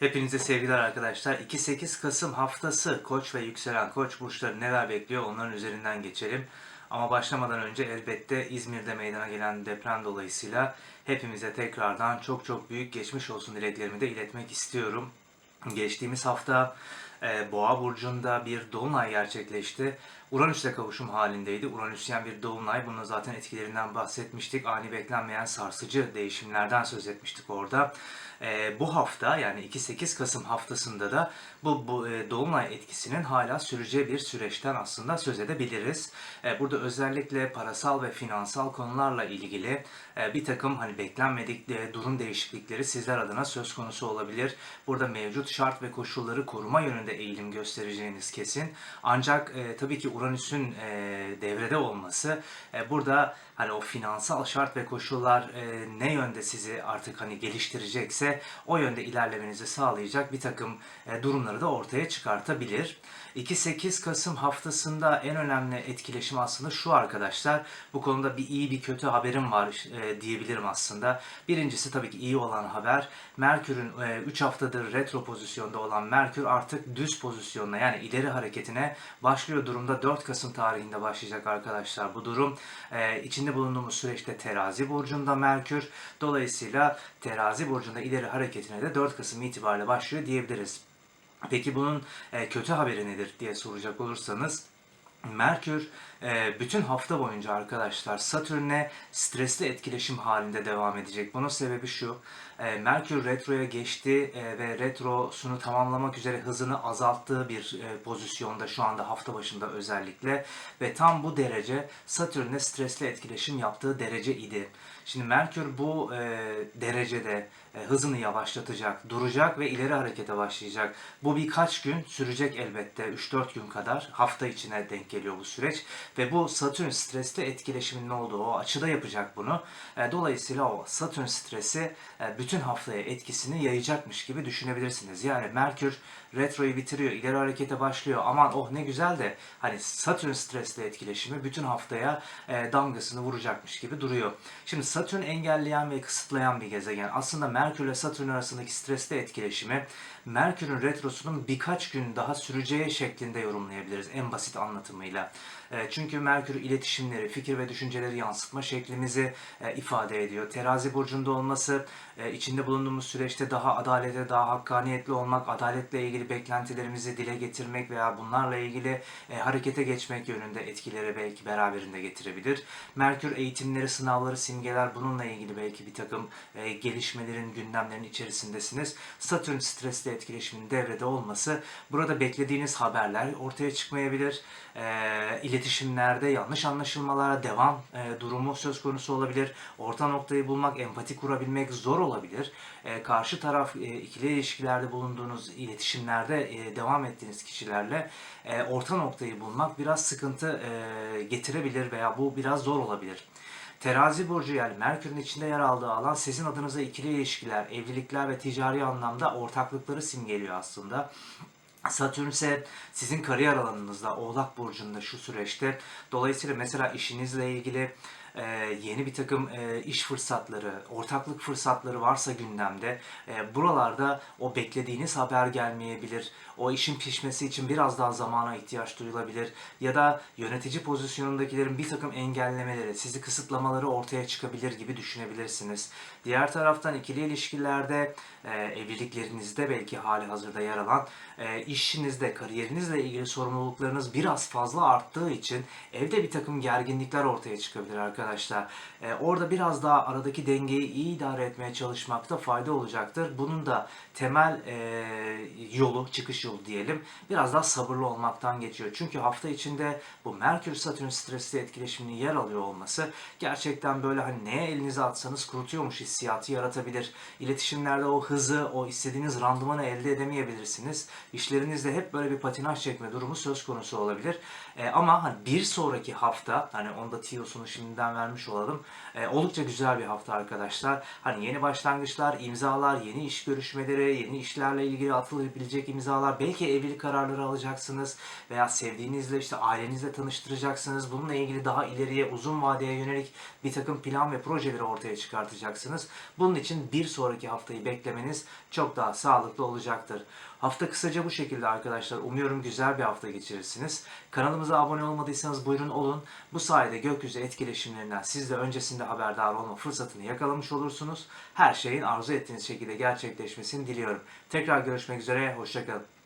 Hepinize sevgiler arkadaşlar. 2-8 Kasım haftası Koç ve yükselen Koç burçları neler bekliyor onların üzerinden geçelim. Ama başlamadan önce elbette İzmir'de meydana gelen deprem dolayısıyla hepimize tekrardan çok çok büyük geçmiş olsun dileklerimi de iletmek istiyorum. Geçtiğimiz hafta e, Boğa burcunda bir dolunay gerçekleşti. Uranüs'le kavuşum halindeydi. Uranüsyen bir dolunay. Bunun zaten etkilerinden bahsetmiştik. Ani beklenmeyen sarsıcı değişimlerden söz etmiştik orada. E, bu hafta yani 2-8 Kasım haftasında da bu, bu e, dolunay etkisinin hala süreceği bir süreçten aslında söz edebiliriz. E, burada özellikle parasal ve finansal konularla ilgili e, bir takım hani beklenmedik e, durum değişiklikleri sizler adına söz konusu olabilir. Burada mevcut şart ve koşulları koruma yönünde eğilim göstereceğiniz kesin. Ancak e, tabii ki Uranüs'ün e, devrede olması e, burada hani o finansal şart ve koşullar e, ne yönde sizi artık hani geliştirecekse o yönde ilerlemenizi sağlayacak bir takım e, durumları da ortaya çıkartabilir. 2-8 Kasım haftasında en önemli etkileşim aslında şu arkadaşlar. Bu konuda bir iyi bir kötü haberim var e, diyebilirim aslında. Birincisi tabii ki iyi olan haber. Merkür'ün 3 haftadır retro pozisyonda olan Merkür artık düz pozisyonuna yani ileri hareketine başlıyor durumda. 4 Kasım tarihinde başlayacak arkadaşlar bu durum. E, içinde bulunduğumuz süreçte terazi burcunda Merkür. Dolayısıyla terazi burcunda ileri hareketine de 4 Kasım itibariyle başlıyor diyebiliriz. Peki bunun e, kötü haberi nedir diye soracak olursanız Merkür bütün hafta boyunca arkadaşlar Satürn'le stresli etkileşim halinde devam edecek. Bunun sebebi şu. e, Merkür retroya geçti e, ve retrosunu tamamlamak üzere hızını azalttığı bir e, pozisyonda şu anda hafta başında özellikle ve tam bu derece Satürn'le stresli etkileşim yaptığı derece idi. Şimdi Merkür bu derecede hızını yavaşlatacak, duracak ve ileri harekete başlayacak. Bu birkaç gün sürecek elbette 3-4 gün kadar hafta içine denk geliyor bu süreç ve bu Satürn stresli etkileşiminin olduğu o açıda yapacak bunu. E, dolayısıyla o Satürn stresi e, bütün haftaya etkisini yayacakmış gibi düşünebilirsiniz. Yani Merkür retroyu bitiriyor, ileri harekete başlıyor. Aman oh ne güzel de hani Satürn stresli etkileşimi bütün haftaya e, damgasını vuracakmış gibi duruyor. Şimdi Satürn engelleyen ve kısıtlayan bir gezegen. Aslında Merkür ile Satürn arasındaki stresli etkileşimi Merkür'ün retrosunun birkaç gün daha süreceği şeklinde yorumlayabiliriz en basit anlatımıyla. E, Çünkü Merkür iletişimleri, fikir ve düşünceleri yansıtma şeklimizi e, ifade ediyor. Terazi burcunda olması e, içinde bulunduğumuz süreçte daha adalete, daha hakkaniyetli olmak, adaletle ilgili beklentilerimizi dile getirmek veya bunlarla ilgili harekete geçmek yönünde etkileri belki beraberinde getirebilir. Merkür eğitimleri, sınavları, simgeler bununla ilgili belki bir takım gelişmelerin, gündemlerin içerisindesiniz. Satürn stresli etkileşimin devrede olması burada beklediğiniz haberler ortaya çıkmayabilir. E, iletişimlerde yanlış anlaşılmalara devam e, durumu söz konusu olabilir. Orta noktayı bulmak, empati kurabilmek zor olabilir. E, karşı taraf e, ikili ilişkilerde bulunduğunuz iletişimlerde e, devam ettiğiniz kişilerle e, orta noktayı bulmak biraz sıkıntı e, getirebilir veya bu biraz zor olabilir. Terazi burcu yani Merkür'ün içinde yer aldığı alan sizin adınıza ikili ilişkiler, evlilikler ve ticari anlamda ortaklıkları simgeliyor aslında. Satürn ise sizin kariyer alanınızda, Oğlak Burcu'nda şu süreçte. Dolayısıyla mesela işinizle ilgili e, yeni bir takım e, iş fırsatları, ortaklık fırsatları varsa gündemde e, buralarda o beklediğiniz haber gelmeyebilir. O işin pişmesi için biraz daha zamana ihtiyaç duyulabilir. Ya da yönetici pozisyonundakilerin bir takım engellemeleri, sizi kısıtlamaları ortaya çıkabilir gibi düşünebilirsiniz. Diğer taraftan ikili ilişkilerde, e, evliliklerinizde belki hali hazırda yer alan e, işinizde, kariyerinizle ilgili sorumluluklarınız biraz fazla arttığı için evde bir takım gerginlikler ortaya çıkabilir arkadaşlar. E, orada biraz daha aradaki dengeyi iyi idare etmeye çalışmakta fayda olacaktır. Bunun da temel e, yolu, çıkış yolu diyelim biraz daha sabırlı olmaktan geçiyor. Çünkü hafta içinde bu Merkür Satürn stresli etkileşiminin yer alıyor olması gerçekten böyle hani neye elinize atsanız kurutuyormuş hissiyatı yaratabilir. İletişimlerde o hızı, o istediğiniz randımanı elde edemeyebilirsiniz. İşlerinizde hep böyle bir patinaj çekme durumu söz konusu olabilir. E, ama hani bir sonraki hafta hani onda tiyosunu şimdiden şimdiden vermiş olalım. E, oldukça güzel bir hafta arkadaşlar. Hani yeni başlangıçlar, imzalar, yeni iş görüşmeleri, yeni işlerle ilgili atılabilecek imzalar, belki evlilik kararları alacaksınız veya sevdiğinizle işte ailenizle tanıştıracaksınız. Bununla ilgili daha ileriye uzun vadeye yönelik bir takım plan ve projeleri ortaya çıkartacaksınız. Bunun için bir sonraki haftayı beklemeniz çok daha sağlıklı olacaktır. Hafta kısaca bu şekilde arkadaşlar. Umuyorum güzel bir hafta geçirirsiniz. Kanalımıza abone olmadıysanız buyurun olun. Bu sayede gökyüzü etkileşimlerinden siz de öncesinde haberdar olma fırsatını yakalamış olursunuz. Her şeyin arzu ettiğiniz şekilde gerçekleşmesini diliyorum. Tekrar görüşmek üzere. Hoşçakalın.